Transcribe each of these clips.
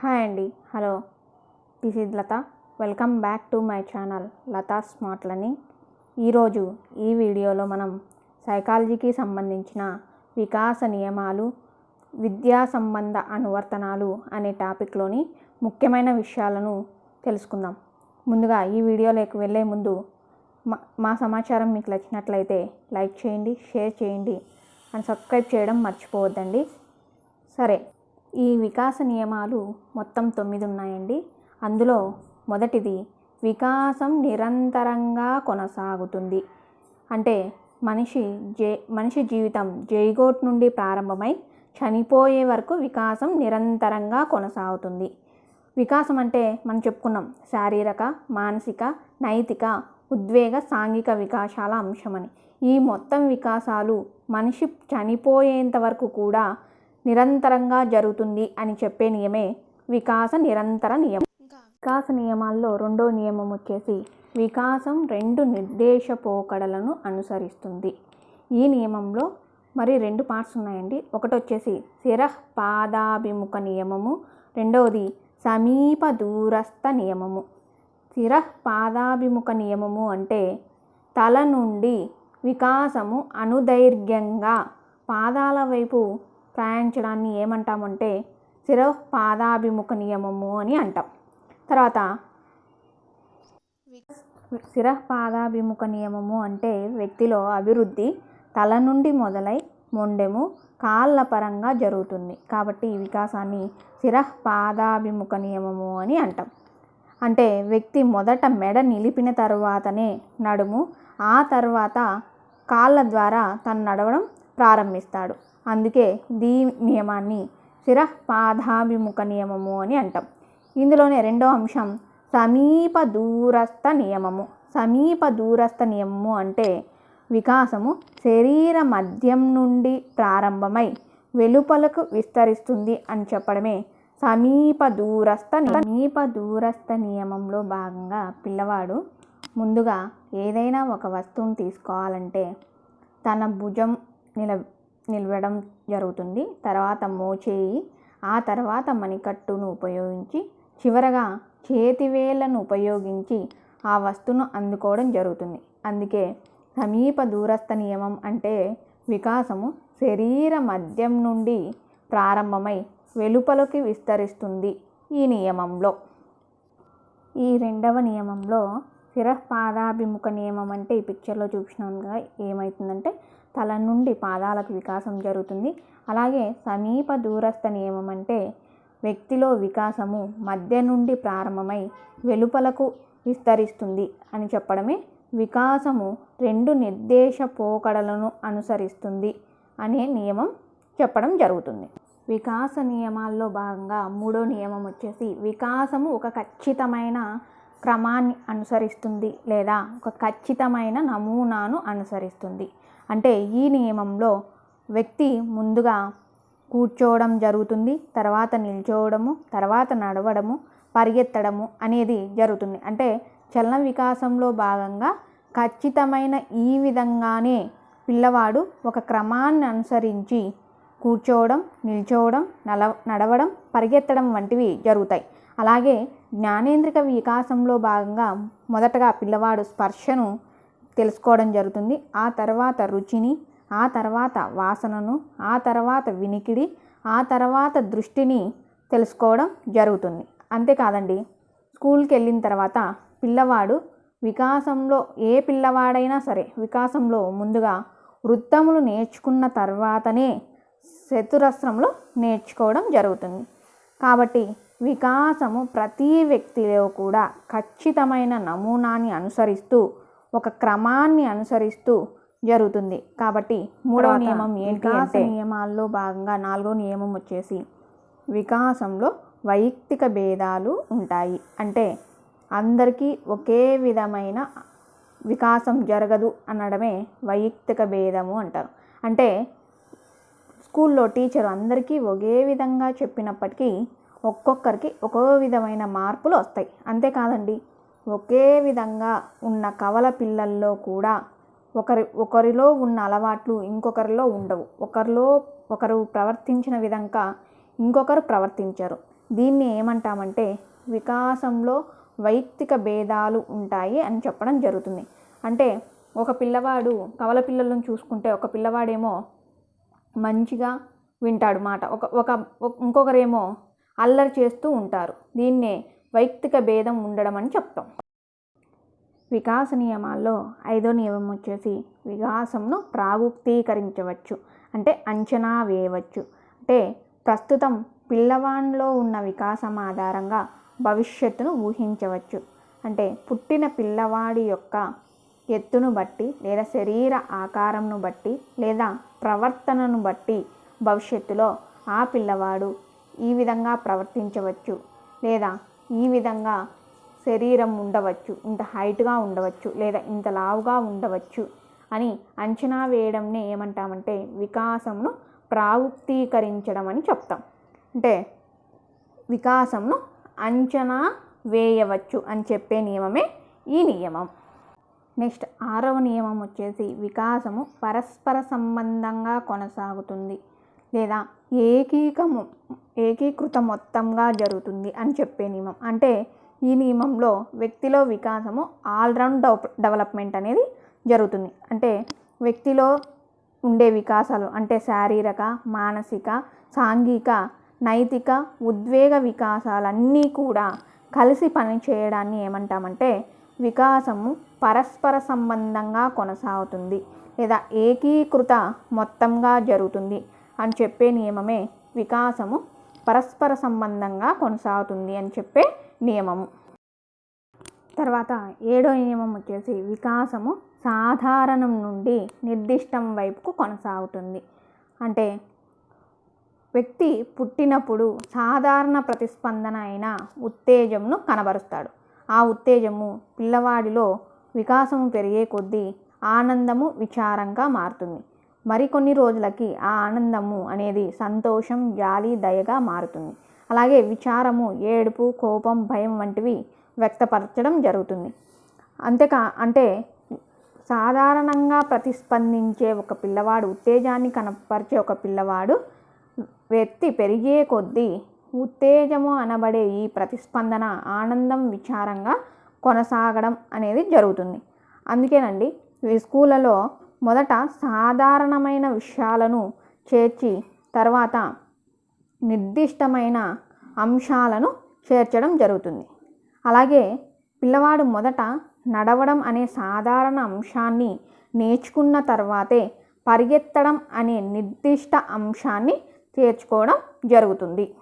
Hi అండి. Hello. This is Latha. Welcome back to my channel Latha smart ఈరోజు ఈ వీడియోలో మనం సైకాలజీకి సంబంధించిన వికాస నియమాలు విద్యా సంబంధ అనువర్తనాలు అనే టాపిక్లోని ముఖ్యమైన విషయాలను తెలుసుకుందాం. ముందుగా ఈ వీడియోలోకి వెళ్ళే ముందు మా మా సమాచారం మీకు నచ్చినట్లయితే లైక్ చేయండి షేర్ చేయండి అండ్ సబ్స్క్రైబ్ చేయడం మర్చిపోవద్దండి. సరే ఈ వికాస నియమాలు మొత్తం తొమ్మిది ఉన్నాయండి అందులో మొదటిది వికాసం నిరంతరంగా కొనసాగుతుంది. అంటే మనిషి జే మనిషి జీవితం జైగోట్ నుండి ప్రారంభమై చనిపోయే వరకు వికాసం నిరంతరంగా కొనసాగుతుంది. వికాసం అంటే మనం చెప్పుకున్నాం శారీరక మానసిక నైతిక ఉద్వేగ సాంఘిక వికాసాల అంశమని. ఈ మొత్తం వికాసాలు మనిషి చనిపోయేంత వరకు కూడా నిరంతరంగా జరుగుతుంది అని చెప్పే నియమే వికాస నిరంతర నియమం. వికాస నియమాల్లో రెండో నియమం వచ్చేసి వికాసం రెండు నిర్దేశ పోకడలను అనుసరిస్తుంది. ఈ నియమంలో మరి రెండు పార్ట్స్ ఉన్నాయండి. ఒకటి వచ్చేసి శిరః పాదాభిముఖ నియమము రెండవది సమీప దూరస్థ నియమము. శిరః పాదాభిముఖ నియమము అంటే తల నుండి వికాసము అనుదైర్ఘ్యంగా పాదాల వైపు ప్రయాణించడాన్ని ఏమంటామంటే శిరః పాదాభిముఖ నియమము అని అంటాం. తర్వాత శిరః పాదాభిముఖ నియమము అంటే వ్యక్తిలో అభివృద్ధి తల నుండి మొదలై మొండెము కాళ్ళ పరంగా జరుగుతుంది. కాబట్టి ఈ వికాసాన్ని శిరః పాదాభిముఖ నియమము అని అంటాం. అంటే వ్యక్తి మొదట మెడ నిలిపిన తర్వాతనే నడుము ఆ తర్వాత కాళ్ళ ద్వారా తను నడవడం ప్రారంభిస్తాడు. అందుకే దీ నియమాన్ని శిరపాదాభిముఖ నియమము అని అంటాం. ఇందులోనే రెండో అంశం సమీప దూరస్థ నియమము. సమీప దూరస్థ నియమము అంటే వికాసము శరీర మధ్యం నుండి ప్రారంభమై వెలుపలకు విస్తరిస్తుంది అని చెప్పడమే సమీప దూరస్థ సమీప దూరస్థ నియమంలో భాగంగా పిల్లవాడు ముందుగా ఏదైనా ఒక వస్తువును తీసుకోవాలంటే తన భుజం నిల నిలవడం జరుగుతుంది. తర్వాత మోచేయి ఆ తర్వాత మణికట్టును ఉపయోగించి చివరగా చేతివేళ్ళను ఉపయోగించి ఆ వస్తువును అందుకోవడం జరుగుతుంది. అందుకే సమీప దూరస్థ నియమం అంటే వికాసము శరీర మధ్యం నుండి ప్రారంభమై వెలుపలకి విస్తరిస్తుంది ఈ నియమంలో. ఈ రెండవ నియమంలో శిరఃపాదాభిముఖ నియమం అంటే ఈ పిక్చర్లో చూపించినగా ఏమవుతుందంటే తల నుండి పాదాలకు వికాసం జరుగుతుంది. అలాగే సమీప దూరస్థ నియమం అంటే వ్యక్తిలో వికాసము మధ్య నుండి ప్రారంభమై వెలుపలకు విస్తరిస్తుంది అని చెప్పడమే. వికాసము రెండు నిర్దేశ పోకడలను అనుసరిస్తుంది అనే నియమం చెప్పడం జరుగుతుంది. వికాస నియమాల్లో భాగంగా మూడో నియమం వచ్చేసి వికాసము ఒక ఖచ్చితమైన క్రమాన్ని అనుసరిస్తుంది లేదా ఒక ఖచ్చితమైన నమూనాను అనుసరిస్తుంది. అంటే ఈ నియమంలో వ్యక్తి ముందుగా కూర్చోవడం జరుగుతుంది తర్వాత నిల్చోవడము తర్వాత నడవడము పరిగెత్తడము అనేది జరుగుతుంది. అంటే చలన వికాసంలో భాగంగా ఖచ్చితమైన ఈ విధంగానే పిల్లవాడు ఒక క్రమాన్ని అనుసరించి కూర్చోవడం నిల్చోవడం నల నడవడం పరిగెత్తడం వంటివి జరుగుతాయి. అలాగే జ్ఞానేంద్రిక వికాసంలో భాగంగా మొదటగా పిల్లవాడు స్పర్శను తెలుసుకోవడం జరుగుతుంది. ఆ తర్వాత రుచిని ఆ తర్వాత వాసనను ఆ తర్వాత వినికిడి ఆ తర్వాత దృష్టిని తెలుసుకోవడం జరుగుతుంది. అంతేకాదండి స్కూల్కి వెళ్ళిన తర్వాత పిల్లవాడు వికాసంలో ఏ పిల్లవాడైనా సరే వికాసంలో ముందుగా వృత్తములు నేర్చుకున్న తర్వాతనే చతురస్రంలో నేర్చుకోవడం జరుగుతుంది. కాబట్టి వికాసము ప్రతి వ్యక్తిలో కూడా ఖచ్చితమైన నమూనాని అనుసరిస్తూ ఒక క్రమాన్ని అనుసరిస్తూ జరుగుతుంది. కాబట్టి మూడవ నియమం ఏంటి అంటే నియమాల్లో భాగంగా నాలుగో నియమం వచ్చేసి వికాసంలో వైయక్తిక భేదాలు ఉంటాయి. అంటే అందరికీ ఒకే విధమైన వికాసం జరగదు అనడమే వైయక్తిక భేదము అంటారు. అంటే స్కూల్లో టీచర్ అందరికీ ఒకే విధంగా చెప్పినప్పటికీ ఒక్కొక్కరికి ఒక్కో విధమైన మార్పులు వస్తాయి. అంతేకాదండి ఒకే విధంగా ఉన్న కవల పిల్లల్లో కూడా ఒకరి ఒకరిలో ఉన్న అలవాట్లు ఇంకొకరిలో ఉండవు. ఒకరిలో ఒకరు ప్రవర్తించిన విధంగా ఇంకొకరు ప్రవర్తించరు. దీన్ని ఏమంటామంటే వికాసంలో వైయక్తిక భేదాలు ఉంటాయి అని చెప్పడం జరుగుతుంది. అంటే ఒక పిల్లవాడు కవల పిల్లలను చూసుకుంటే ఒక పిల్లవాడేమో మంచిగా వింటాడు మాట. ఒక ఒక ఒక- ఇంకొకరేమో అల్లరి చేస్తూ ఉంటారు. దీన్నే వైయక్తిక భేదం ఉండడం అని చెప్తాం. వికాస నియమాల్లో ఐదో నియమం వచ్చేసి వికాసంను ప్రాగుక్తీకరించవచ్చు అంటే అంచనా వేయవచ్చు. అంటే ప్రస్తుతం పిల్లవాడిలో ఉన్న వికాసం ఆధారంగా భవిష్యత్తును ఊహించవచ్చు. అంటే పుట్టిన పిల్లవాడి యొక్క ఎత్తును బట్టి లేదా శరీర ఆకారంను బట్టి లేదా ప్రవర్తనను బట్టి భవిష్యత్తులో ఆ పిల్లవాడు ఈ విధంగా ప్రవర్తించవచ్చు లేదా ఈ విధంగా శరీరం ఉండవచ్చు ఇంత హైట్గా ఉండవచ్చు లేదా ఇంత లావుగా ఉండవచ్చు అని అంచనా వేయడంనే ఏమంటామంటే వికాసంను ప్రాగుక్తీకరించడం అని చెప్తాం. అంటే వికాసంను అంచనా వేయవచ్చు అని చెప్పే నియమమే ఈ నియమం. నెక్స్ట్ ఆరవ నియమం వచ్చేసి వికాసము పరస్పర సంబంధంగా కొనసాగుతుంది. లేదా ఏకీకము ఏకీకృత మొత్తంగా జరుగుతుంది అని చెప్పే నియమం. అంటే ఈ నియమంలో వ్యక్తిలో వికాసము ఆల్రౌండ్ డెవ డెవలప్మెంట్ అనేది జరుగుతుంది. అంటే వ్యక్తిలో ఉండే వికాసాలు అంటే శారీరక మానసిక సాంఘిక నైతిక ఉద్వేగ వికాసాలన్నీ కూడా కలిసి పనిచేయడాన్ని ఏమంటామంటే వికాసము పరస్పర సంబంధంగా కొనసాగుతుంది లేదా ఏకీకృత మొత్తంగా జరుగుతుంది. అని చెప్పే నియమమే వికాసము పరస్పర సంబంధంగా కొనసాగుతుంది అని చెప్పే నియమము. తర్వాత ఏడో నియమం వచ్చేసి వికాసము సాధారణం నుండి నిర్దిష్టం వైపుకు కొనసాగుతుంది. అంటే వ్యక్తి పుట్టినప్పుడు సాధారణ ప్రతిస్పందన అయిన ఉత్తేజంను కనబరుస్తాడు. ఆ ఉత్తేజము పిల్లవాడిలో వికాసం పెరిగే కొద్దీ ఆనందము విచారంగా మారుతుంది. మరికొన్ని రోజులకి ఆ ఆనందము అనేది సంతోషం జాలి దయగా మారుతుంది. అలాగే విచారము ఏడుపు కోపం భయం వంటివి వ్యక్తపరచడం జరుగుతుంది. అంతేకా అంటే సాధారణంగా ప్రతిస్పందించే ఒక పిల్లవాడు ఉత్తేజాన్ని కనపరిచే ఒక పిల్లవాడు వ్యక్తి పెరిగే కొద్దీ ఉత్తేజము అనబడే ఈ ప్రతిస్పందన ఆనందం విచారంగా కొనసాగడం అనేది జరుగుతుంది. అందుకేనండి స్కూళ్ళలో మొదట సాధారణమైన విషయాలను చేర్చి తర్వాత నిర్దిష్టమైన అంశాలను చేర్చడం జరుగుతుంది. అలాగే పిల్లవాడు మొదట నడవడం అనే సాధారణ అంశాన్ని నేర్చుకున్న తర్వాతే పరిగెత్తడం అనే నిర్దిష్ట అంశాన్ని చేర్చుకోవడం జరుగుతుంది.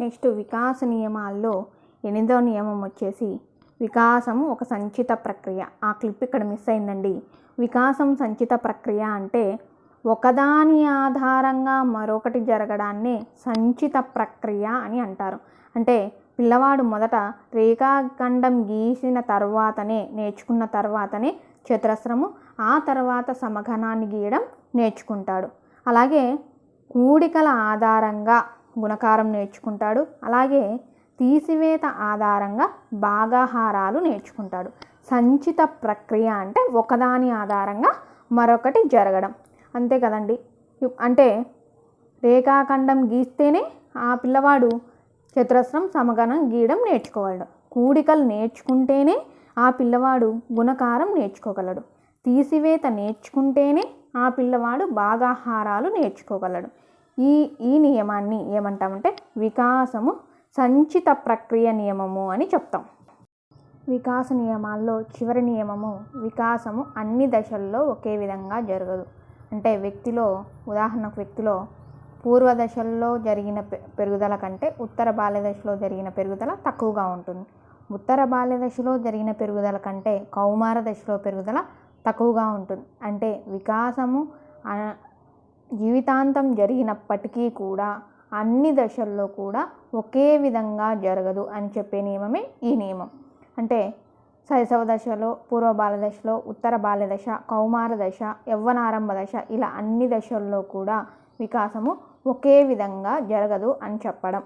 నెక్స్ట్ వికాస నియమాల్లో ఎనిమిదో నియమం వచ్చేసి వికాసం ఒక సంచిత ప్రక్రియ. ఆ క్లిప్ ఇక్కడ మిస్ అయిందండి. వికాసం సంచిత ప్రక్రియ అంటే ఒకదాని ఆధారంగా మరొకటి జరగడాన్నే సంచిత ప్రక్రియ అని అంటారు. అంటే పిల్లవాడు మొదట రేఖాఖండం గీసిన తర్వాతనే నేర్చుకున్న తర్వాతనే చతురస్రము ఆ తర్వాత సమఘనాన్ని గీయడం నేర్చుకుంటాడు. అలాగే కూడికల ఆధారంగా గుణకారం నేర్చుకుంటాడు. అలాగే తీసివేత ఆధారంగా భాగాహారాలు నేర్చుకుంటాడు. సంచిత ప్రక్రియ అంటే ఒకదాని ఆధారంగా మరొకటి జరగడం. అంతే కదండి? అంటే రేఖాఖండం గీస్తేనే ఆ పిల్లవాడు చతురస్రం సమగణం గీయడం నేర్చుకోగలడు. కూడికలు నేర్చుకుంటేనే ఆ పిల్లవాడు గుణకారం నేర్చుకోగలడు. తీసివేత నేర్చుకుంటేనే ఆ పిల్లవాడు భాగాహారాలు నేర్చుకోగలడు. ఈ ఈ నియమాన్ని ఏమంటామంటే వికాసము సంచిత ప్రక్రియ నియమము అని చెప్తాం. వికాస నియమాల్లో చివరి నియమము వికాసము అన్ని దశల్లో ఒకే విధంగా జరగదు. అంటే వ్యక్తిలో ఉదాహరణకు వ్యక్తిలో పూర్వ దశల్లో జరిగిన పెరుగుదల కంటే ఉత్తర బాల్య దశలో జరిగిన పెరుగుదల తక్కువగా ఉంటుంది. ఉత్తర బాల్య దశలో జరిగిన పెరుగుదల కంటే కౌమార దశలో పెరుగుదల తక్కువగా ఉంటుంది. అంటే వికాసము జీవితాంతం జరిగినప్పటికీ కూడా అన్ని దశల్లో కూడా ఒకే విధంగా జరగదు అని చెప్పే నియమమే ఈ నియమం. అంటే శైశవ దశలో పూర్వ బాల దశలో ఉత్తర బాలదశ దశ కౌమార దశ యవ్వనారంభ దశ ఇలా అన్ని దశల్లో కూడా వికాసము ఒకే విధంగా జరగదు అని చెప్పడం.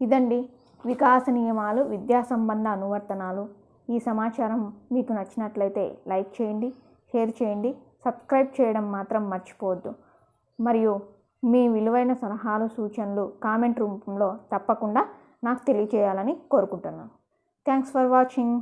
ఇదండి వికాస నియమాలు విద్యా సంబంధ అనువర్తనాలు. ఈ సమాచారం మీకు నచ్చినట్లయితే లైక్ చేయండి షేర్ చేయండి సబ్స్క్రైబ్ చేయడం మాత్రం మర్చిపోవద్దు. మరియు మీ విలువైన సలహాలు సూచనలు కామెంట్ రూపంలో తప్పకుండా నాకు తెలియచేయాలని కోరుకుంటున్నాను. Thanks for watching